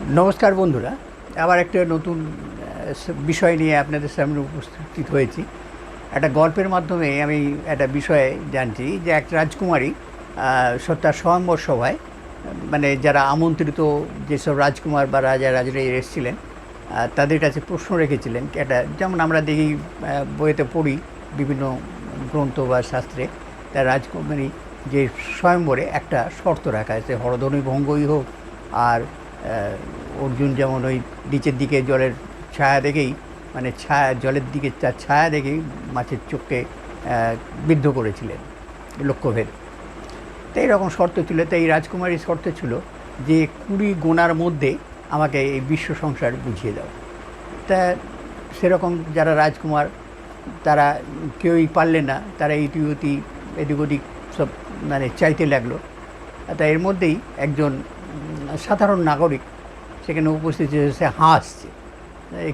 নমস্কার বন্ধুরা আবার একটা নতুন বিষয় নিয়ে আপনাদের সামনে উপস্থিত হয়েছি। একটা গল্পের মাধ্যমে আমি একটা বিষয়ে জানছি যে এক রাজকুমারী সত্যার স্বয়ম্বর সভায় মানে যারা আমন্ত্রিত যেসব রাজকুমার বা রাজা রাজরা এসেছিলেন তাদের কাছে প্রশ্ন রেখেছিলেন একটা যেমন আমরা দেখি আহ, বইয়েতে পড়ি বিভিন্ন গ্রন্থ বা শাস্ত্রে তা রাজকুমারী যে স্বয়ম্বরে একটা শর্ত রাখা আছে হরধনী ভঙ্গই হোক আর অর্জুন যেমন ওই নিচের দিকে জলের ছায়া দেখেই মানে ছায়া, জলের দিকে তার ছায়া দেখেই মাছের চোখকে বিদ্ধ করেছিলেন লক্ষ্যভেদ। তো এইরকম শর্ত ছিল তো এই রাজকুমারীর শর্ত ছিল যে কুড়ি গোনার মধ্যে আমাকে এই বিশ্ব সংসার বুঝিয়ে দাও। তা সেরকম যারা রাজকুমার, তারা কেউই পারলে না, তারা ইতিউতি এদিক ওদিক সব মানে চাইতে লাগল। তা এর মধ্যেই একজন সাধারণ নাগরিক, সেখানে উপস্থিত সে হাসছে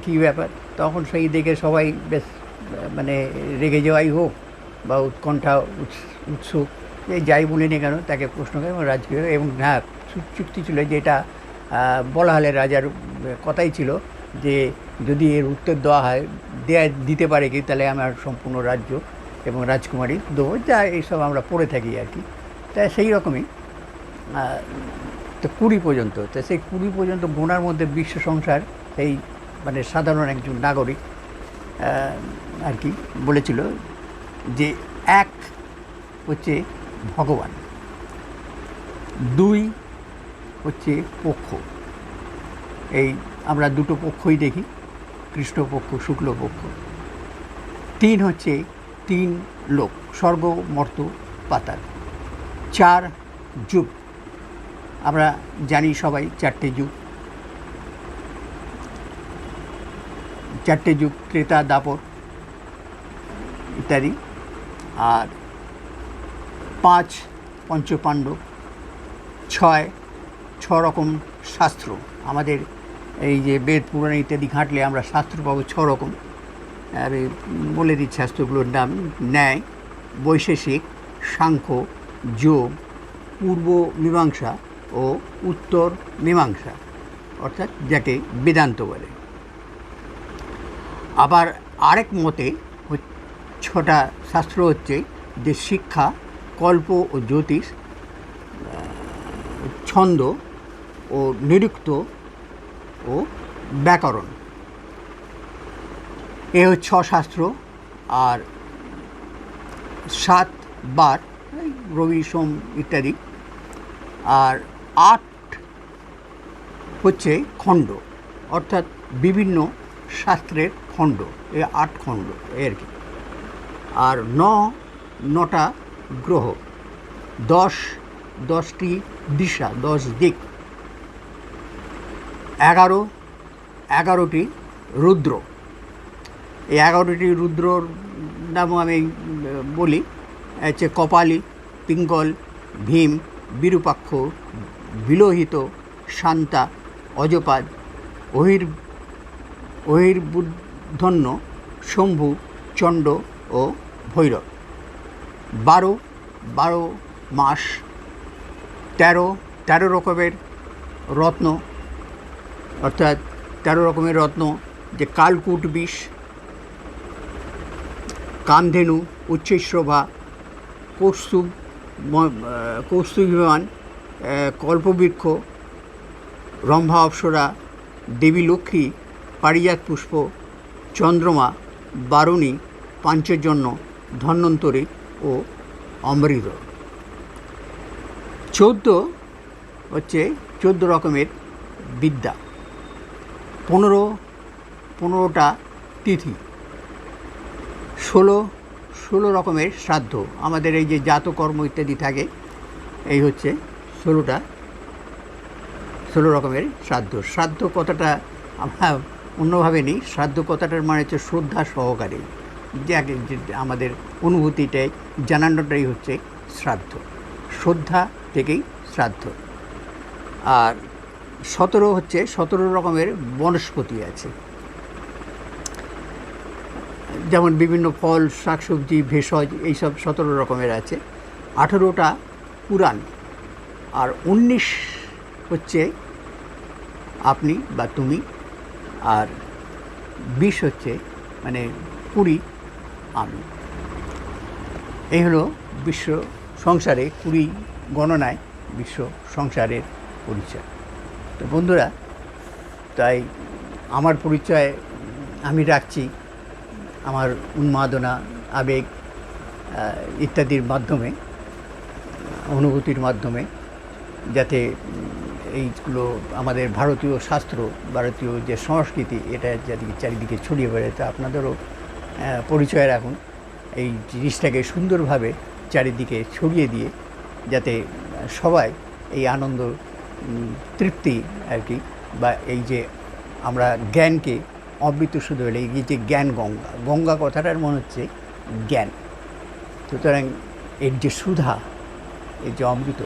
কী ব্যাপার? তখন সেই দেখে সবাই বেশ মানে রেগে যাওয়াই হোক বা উৎকণ্ঠা উৎস- উৎসুক, এই যাই বলিনি কেন, তাকে প্রশ্ন করে এবং রাজকীয় এবং চু- চুক্তি ছিল যেটা বলা হলে রাজার কথাই ছিল যে যদি এর উত্তর দেওয়া হয়, দেয়া দিতে পারে কি, তাহলে আমার সম্পূর্ণ রাজ্য এবং রাজকুমারী দেবো, যা এইসব আমরা পড়ে থাকি আর কি। তাই সেই রকমই তো কুড়ি পর্যন্ত। তো সেই কুড়ি পর্যন্ত গোনার মধ্যে বিশ্ব সংসার, এই মানে সাধারণ একজন নাগরিক আর কি বলেছিল যে এক হচ্ছে ভগবান, দুই হচ্ছে পক্ষ। এই আমরা দুটো পক্ষই দেখি কৃষ্ণপক্ষ শুক্লপক্ষ তিন হচ্ছে তিন লোক, স্বর্গ, মর্ত, পাতাল। চার যুগ। আমরা জানি সবাই চারটে যুগ। চারটে যুগ, ক্রেতা দাপর ইত্যাদি। আর পাঁচ পঞ্চপাণ্ডব, ছয় ছ রকম শাস্ত্র। আমাদের এই যে বেদ, পুরাণ ইত্যাদি ঘাঁটলে আমরা শাস্ত্র পাবো ছ রকম আমি বলে দিচ্ছি শাস্ত্রগুলোর নাম, ন্যায়, বৈশেষিক, সাংখ্য, যোগ, পূর্ব মীমাংসা ও উত্তর মীমাংসা, অর্থাৎ যাকে বেদান্ত বলে। আবার আরেক মতে ছটা শাস্ত্র হচ্ছে যে শিক্ষা, কল্প ও জ্যোতিষ ছন্দ ও নিরুক্ত ও ব্যাকরণ। এ হচ্ছে শাস্ত্র, আর সাত বার রবি, সোম ইত্যাদি। আর আট হচ্ছে খণ্ড, অর্থাৎ বিভিন্ন শাস্ত্রের খণ্ড, এই আট খণ্ড, এই আর কি। আর ন, নটা গ্রহ, দশ, দশটি দিশা, দশ দিক, এগারো, এগারোটি রুদ্র। এই এগারোটি রুদ্রর নামও আমি বলি, হচ্ছে কপালী, পিঙ্গল, ভীম, বিরূপাক্ষ বিলোহিত, শান্তা, অজপাদ, অহির, অহির্বুদ্ধন্য, শম্ভু, চণ্ড ও ভৈরব। বারো বারো মাস, তেরো তেরো রকমের রত্ন, অর্থাৎ তেরো রকমের রত্ন, যে কালকূট বিষ, কামধেনু উচ্চৈশ্রভা কৌস্তুভ, ম- কৌস্তুভিমান কল্পবৃক্ষ, রম্ভা অপ্সরা, দেবী লক্ষ্মী, পারিজাত পুষ্প, চন্দ্রমা, বারুণী পাঞ্চজন্য ধন্বন্তরী ও অমৃত। চোদ্দ হচ্ছে চোদ্দ রকমের বিদ্যা। পনেরো, পনেরোটা তিথি। ষোলো ষোলো রকমের শ্রাদ্ধ। আমাদের এই যে জাতকর্ম ইত্যাদি থাকে, এই হচ্ছে ষোলোটা, ষোলো রকমের শ্রাদ্ধ। শ্রাদ্ধ কথাটা আমরা অন্যভাবে নিই। শ্রাদ্ধ কথাটার মানে হচ্ছে শ্রদ্ধা সহকারে। আমাদের অনুভূতিটাই জানানোটাই হচ্ছে শ্রাদ্ধ। শ্রদ্ধা থেকেই শ্রাদ্ধ। আর সতেরো হচ্ছে, সতেরো রকমের বনস্পতি আছে। যেমন বিভিন্ন ফল, শাকসবজি, ভেষজ, এইসব সতেরো রকমের আছে। আঠেরোটা পুরাণ। আর উনিশ হচ্ছে আপনি বা তুমি, আর বিশ হচ্ছে মানে কুড়ি আমি। এই হলো বিশ্ব সংসারে কুড়ি গণনায় বিশ্ব সংসারের পরিচয়। তো বন্ধুরা, তাই আমার পরিচয় আমি রাখছি, আমার উন্মাদনা, আবেগ ইত্যাদির মাধ্যমে, অনুভূতির মাধ্যমে। যাতে এইগুলো আমাদের ভারতীয় শাস্ত্র, ভারতীয় যে সংস্কৃতি, এটা যাতে চারিদিকে ছড়িয়ে বেড়ে তা আপনাদেরও পরিচয় রাখুন। এই জিনিসটাকে সুন্দরভাবে চারিদিকে ছড়িয়ে দিয়ে যাতে সবাই এই আনন্দ তৃপ্তি আর কি, বা এই যে আমরা জ্ঞানকে অমৃত শুধু হলে এই যে জ্ঞান গঙ্গা গঙ্গা কথাটার মনে হচ্ছে জ্ঞান। সুতরাং এর যে সুধা এই যে অমৃত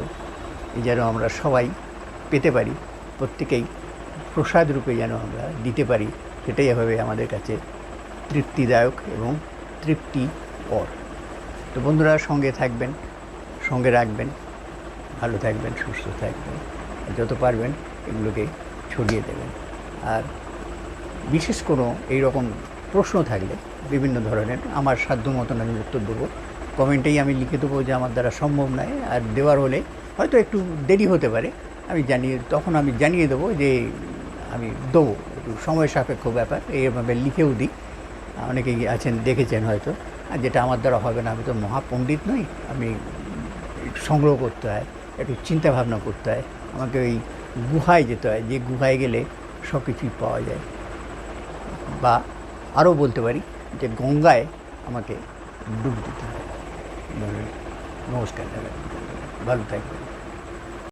যেন আমরা সবাই পেতে পারি, প্রত্যেকেই প্রসাদ রূপে যেন আমরা দিতে পারি, সেটাই হবে আমাদের কাছে তৃপ্তিদায়ক এবং তৃপ্তি পর তো বন্ধুরা, সঙ্গে থাকবেন, সঙ্গে রাখবেন, ভালো থাকবেন, সুস্থ থাকবেন যত পারবেন এগুলোকে ছড়িয়ে দেবেন। আর বিশেষ কোনো এই রকম প্রশ্ন থাকলে বিভিন্ন ধরনের আমার সাধ্য মতন আমি উত্তর দেবো। কমেন্টেই আমি লিখে দেবো যে আমার দ্বারা সম্ভব নয়, আর দেওয়ার হলে হয়তো একটু দেরি হতে পারে। আমি জানিয়ে, তখন আমি জানিয়ে দেবো যে আমি দেবো। একটু সময় সাপেক্ষ ব্যাপার, এইভাবে লিখেও দিই। অনেকেই আছেন, দেখেছেন হয়তো। আর যেটা আমার দ্বারা হবে না, আমি তো মহাপণ্ডিত নই, আমি সংগ্রহ করতে হয়, একটু চিন্তা ভাবনা করতে হয়, আমাকে ওই গুহায় যেতে হয়, যে গুহায় গেলে সব কিছুই পাওয়া যায়। বা আরও বলতে পারি যে গঙ্গায় আমাকে ডুব দিতে হয়। নমস্কার ভালো থাকবেন।